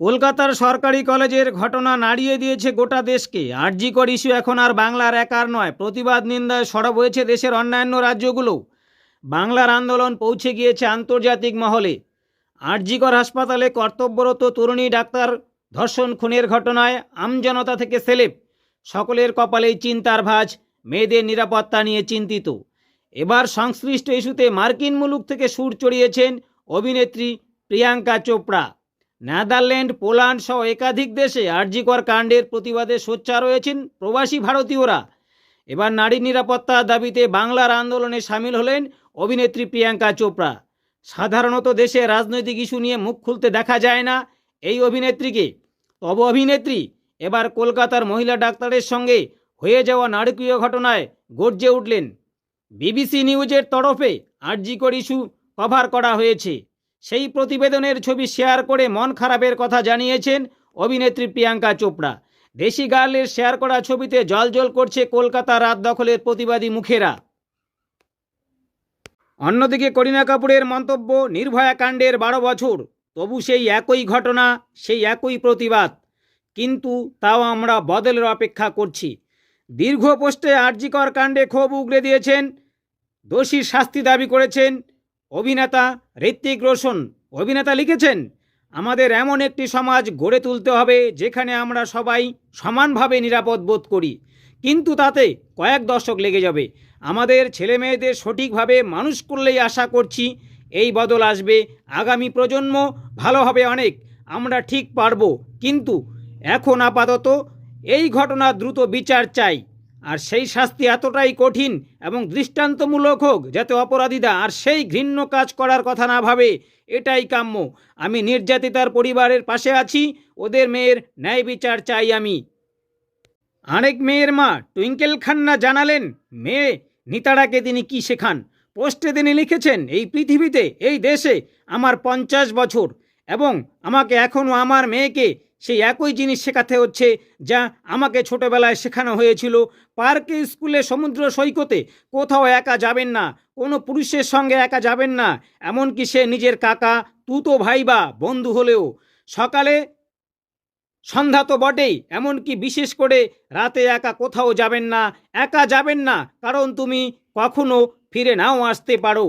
কলকাতার সরকারি কলেজের ঘটনা নাড়িয়ে দিয়েছে গোটা দেশকে। আরজিকর ইস্যু এখন আর বাংলার একার নয়। প্রতিবাদ নিন্দায় সরব হয়েছে দেশের অন্যান্য রাজ্যগুলো। বাংলার আন্দোলন পৌঁছে গিয়েছে আন্তর্জাতিক মহলে। আরজিকর হাসপাতালে কর্তব্যরত তরুণী ডাক্তার ধর্ষণ খুনের ঘটনায় আমজনতা থেকে সেলেব। সকলের কপালেই চিন্তার ভাঁজ, মেয়েদের নিরাপত্তা নিয়ে চিন্তিত। এবার সংশ্লিষ্ট ইস্যুতে মার্কিন মুলুক থেকে সুর চড়িয়েছেন অভিনেত্রী প্রিয়াঙ্কা চোপড়া। নেদারল্যান্ড, পোল্যান্ড সহ একাধিক দেশে আরজিকর কাণ্ডের প্রতিবাদে সোচ্চার রয়েছেন প্রবাসী ভারতীয়রা। এবার নারী নিরাপত্তার দাবিতে বাংলার আন্দোলনে সামিল হলেন অভিনেত্রী প্রিয়াঙ্কা চোপড়া। সাধারণত দেশে রাজনৈতিক ইস্যু নিয়ে মুখ খুলতে দেখা যায় না এই অভিনেত্রীকে। তবে অভিনেত্রী এবার কলকাতার মহিলা ডাক্তারের সঙ্গে হয়ে যাওয়া নারকীয় ঘটনায় গর্জে উঠলেন। বিবিসি নিউজের তরফে আরজিকর ইস্যু কভার করা হয়েছে। সেই প্রতিবেদনের ছবি শেয়ার করে মন খারাপের কথা জানিয়েছেন অভিনেত্রী প্রিয়াঙ্কা চোপড়া। দেশি গার্লের শেয়ার করা ছবিতে জলজল করছে কলকাতা রাত দখলের প্রতিবাদী মুখেরা। অন্যদিকে করিনা কাপুরের মন্তব্য, নির্ভয়া কাণ্ডের বারো বছর, তবু সেই একই ঘটনা, সেই একই প্রতিবাদ। কিন্তু তাও আমরা বদলের অপেক্ষা করছি। দীর্ঘ পোস্টে আরজিকর কাণ্ডে ক্ষোভ উগড়ে দিয়েছেন দোষীর শাস্তি দাবি করেছেন অভিনেতা ঋত্বিক রোশন অভিনেতা লিখেছেন, আমাদের এমন একটি সমাজ গড়ে তুলতে হবে যেখানে আমরা সবাই সমানভাবে নিরাপদ বোধ করি। কিন্তু তাতে কয়েক দশক লেগে যাবে। আমাদের ছেলে মেয়েদের সঠিকভাবে মানুষ করলেই আশা করছি এই বদল আসবে। আগামী প্রজন্ম ভালো হবে অনেক, আমরা ঠিক পারব। কিন্তু এখন আপাতত এই ঘটনা দ্রুত বিচার চাই। আর সেই শাস্তি এতটাই কঠিন এবং দৃষ্টান্তমূলক হোক যাতে অপরাধীরা আর সেই ঘৃণ্য কাজ করার কথা না ভাবে, এটাই কাম্য। আমি নির্যাতিতার পরিবারের পাশে আছি, ওদের মেয়ের ন্যায় বিচার চাই আমি। আরেক মেয়ের মা টুইঙ্কেল খান্না জানালেন, মেয়ে, নিতারাকে তিনি কি শেখান? পোস্টে তিনি লিখেছেন, এই পৃথিবীতে, এই দেশে আমার পঞ্চাশ বছর এবং আমাকে এখনও আমার মেয়েকে সেই একই জিনিস শেখাতে হচ্ছে যা আমাকে ছোটবেলায় শেখানো হয়েছিল। পার্কে, স্কুলে, সমুদ্র সৈকতে কোথাও একা যাবেন না, কোনো পুরুষের সঙ্গে একা যাবেন না, এমনকি সে নিজের কাকা, তুতো ভাই বা বন্ধু হলেও। সকালে সন্ধ্যা তো বটেই, এমনকি বিশেষ করে রাতে একা কোথাও যাবেন না, একা যাবেন না, কারণ তুমি কখনো ফিরে নাও আসতে পারো।